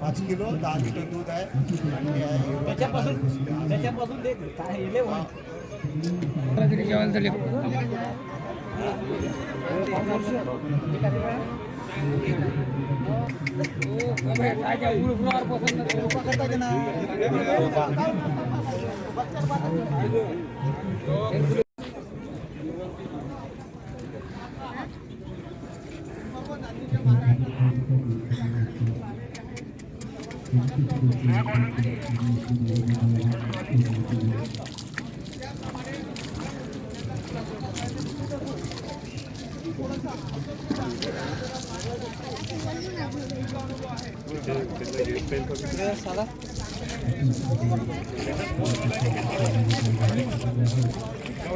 पाच किलो दहा लिटर दूध आहे. त्याच्यापासून. त्याच्यापासून काय Kau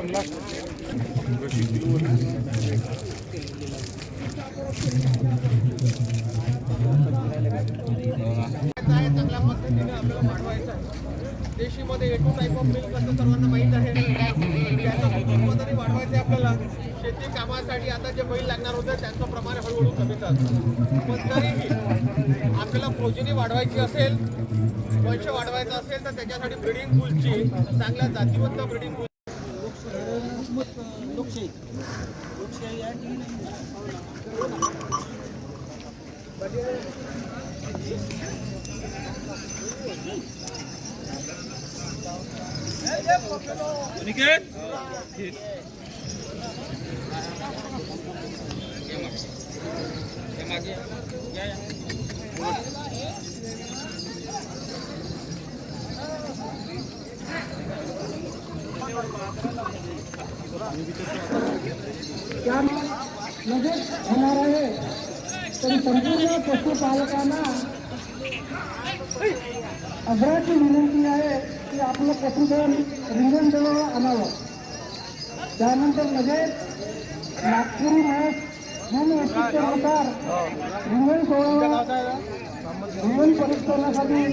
nak? देशीमध्ये A two type of milk असं सर्वांना माहीत आहे. त्याचं उत्पादनही वाढवायचं आहे आपल्याला. शेती कामासाठी आता जे बैल लागणार होतं त्यांचं प्रमाण हळूहळू कमी चालतं पण तरीही आपल्याला प्रोजिनी वाढवायची असेल वंश वाढवायचं असेल तर त्याच्यासाठी ब्रिडिंग बुलची चांगल्या जातीवंत ब्रिडिंग बुल लोकशाही लोकशाही या ती नाही. लगेच होणार आहे तरी संपूर्ण पशुपालकांना अग्राची विनंती आहे आपलं पशुधन रिंगणजवळ आणावं त्यानंतर लगेच नागपुरी मॅच जून वैशिष्ट्यानुसार रिंगण सोहळा रिंगण परीक्षणासाठी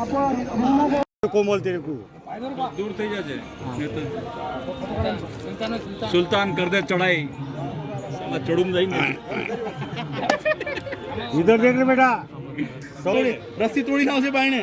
आपण रिंगणाजवळ कोमल तेरे को दूर થઈ જશે સુલતાન કરદે ચડાઈ સાલા ચડુમ જઈને इधर देख रे बेटा રસ્સી તોડી નાખશે બાયણે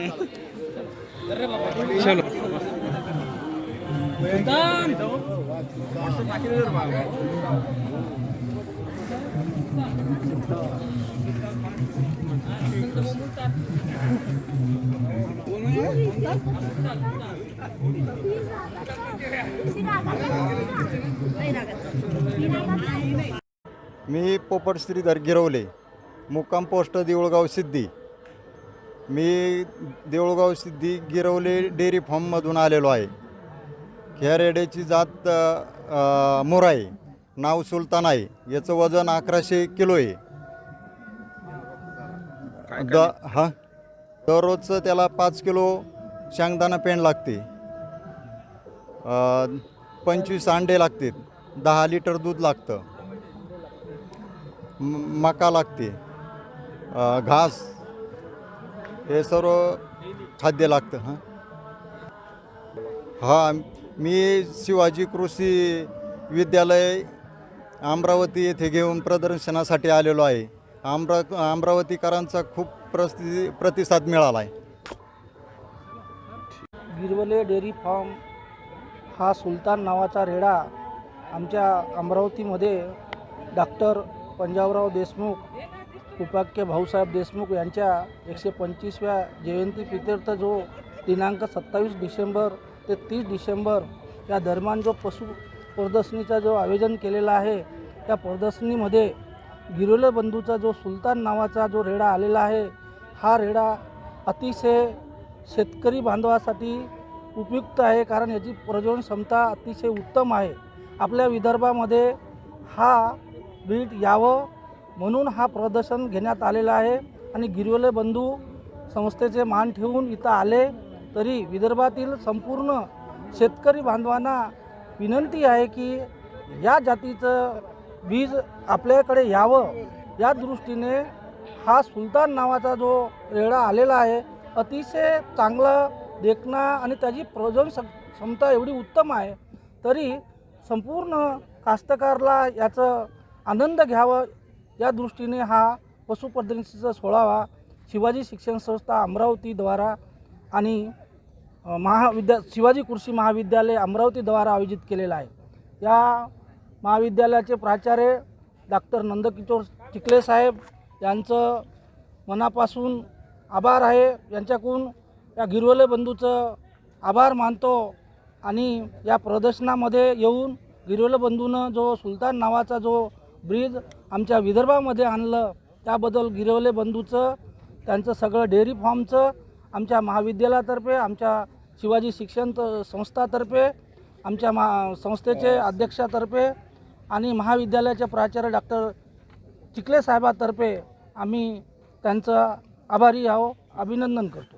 मी पोपट श्रीधर गिरवले मुक्काम पोस्ट देऊळगाव सिद्धी. मी देऊळगाव सिद्धी गिरवले डेअरी फार्ममधून आलेलो आहे. ह्या रेड्याची जात अ, मोर आहे नाव सुलतान आहे. याचं वजन अकराशे किलो आहे. द हां? दररोजचं त्याला पाच किलो शेंगदाणा पेंड लागते. पंचवीस अंडे लागतात दहा लिटर दूध लागतं. मका लागते. घास हे सर्व खाद्य लागतं हां. हां मी शिवाजी कृषी विद्यालय अमरावती येथे घेऊन प्रदर्शनासाठी आलेलो आहे. अमरा अमरावतीकरांचा खूप प्रति प्रतिसाद मिळाला आहे. गिरवले डेअरी फार्म हा सुलतान नावाचा रेडा आमच्या अमरावतीमध्ये डॉक्टर पंजाबराव देशमुख उपाख्य भाऊसाहेब देशमुख यांच्या एकशे पंचवीसव्या जयंती प्रित्यर्थ जो दिनांक सत्तावीस डिसेंबर ते तीस डिसेंबर या दरम्यान जो पशु प्रदर्शनीचा जो आयोजन केलेला आहे त्या प्रदर्शनीमध्ये गिरोले बंधूचा जो सुलतान नावाचा जो रेडा आलेला आहे हा रेडा अतिशय शेतकरी बांधवासाठी उपयुक्त आहे कारण याची प्रजनन क्षमता अतिशय उत्तम आहे. आपल्या विदर्भामध्ये हा बीट यावं म्हणून हा प्रदर्शन घेण्यात आलेला आहे आणि गिरवले बंधू संस्थेचे मान ठेवून इथं आले तरी विदर्भातील संपूर्ण शेतकरी बांधवांना विनंती आहे की या जातीचं बीज आपल्याकडे यावं. या दृष्टीने हा सुलतान नावाचा जो रेडा आलेला आहे अतिशय चांगला देखणा आणि त्याची प्रजन क्षमता एवढी उत्तम आहे तरी संपूर्ण कास्तकारला याचं आनंद घ्यावं या दृष्टीने हा पशुप्रदर्शनीचा सोळावा शिवाजी शिक्षण संस्था अमरावतीद्वारा आणि महाविद्या शिवाजी कृषी महाविद्यालय अमरावतीद्वारा आयोजित केलेला आहे. या महाविद्यालयाचे प्राचार्य डॉक्टर नंदकिशोर चिखले साहेब यांचं मनापासून आभार आहे. यांच्याकडून या गिरवले बंधूचं आभार मानतो आणि या प्रदर्शनामध्ये येऊन गिरवले बंधूनं जो सुलतान नावाचा जो ब्रिज आमच्या विदर्भामध्ये आणलं. त्याबद्दल गिरवले बंधूचं त्यांचं सगळं डेअरी फार्मचं आमच्या महाविद्यालयातर्फे आमच्या शिवाजी शिक्षण त- संस्थातर्फे आमच्या मा संस्थेचे अध्यक्षातर्फे आणि महाविद्यालयाचे प्राचार्य डॉक्टर चिखले साहेबातर्फे आम्ही त्यांचं आभारी आहो अभिनंदन करतो.